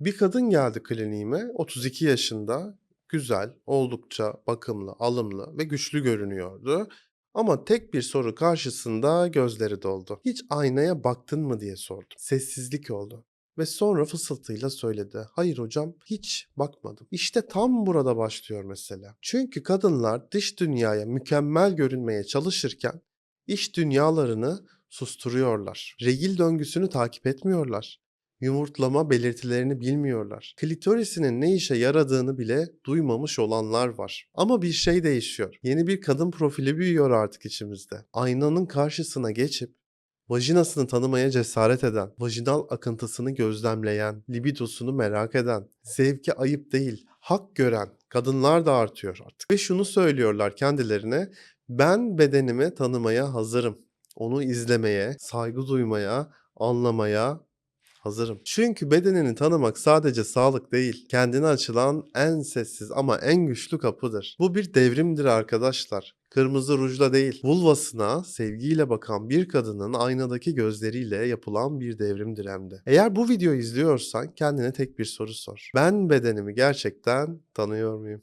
Bir kadın geldi kliniğime, 32 yaşında, güzel, oldukça bakımlı, alımlı ve güçlü görünüyordu. Ama tek bir soru karşısında gözleri doldu. "Hiç aynaya baktın mı?" diye sordum. Sessizlik oldu ve sonra fısıltıyla söyledi. "Hayır hocam, hiç bakmadım." İşte tam burada başlıyor mesele. Çünkü kadınlar dış dünyaya mükemmel görünmeye çalışırken iç dünyalarını susturuyorlar. Regil döngüsünü takip etmiyorlar. Yumurtlama belirtilerini bilmiyorlar. Klitorisinin ne işe yaradığını bile duymamış olanlar var. Ama bir şey değişiyor. Yeni bir kadın profili büyüyor artık içimizde. Aynanın karşısına geçip vajinasını tanımaya cesaret eden, vajinal akıntısını gözlemleyen, libidosunu merak eden, zevki ayıp değil, hak gören kadınlar da artıyor artık. Ve şunu söylüyorlar kendilerine, ben bedenimi tanımaya hazırım. Onu izlemeye, saygı duymaya, anlamaya hazırım. Çünkü bedenini tanımak sadece sağlık değil, kendine açılan en sessiz ama en güçlü kapıdır. Bu bir devrimdir arkadaşlar. Kırmızı rujla değil, vulvasına sevgiyle bakan bir kadının aynadaki gözleriyle yapılan bir devrimdir hem de. Eğer bu videoyu izliyorsan kendine tek bir soru sor. Ben bedenimi gerçekten tanıyor muyum?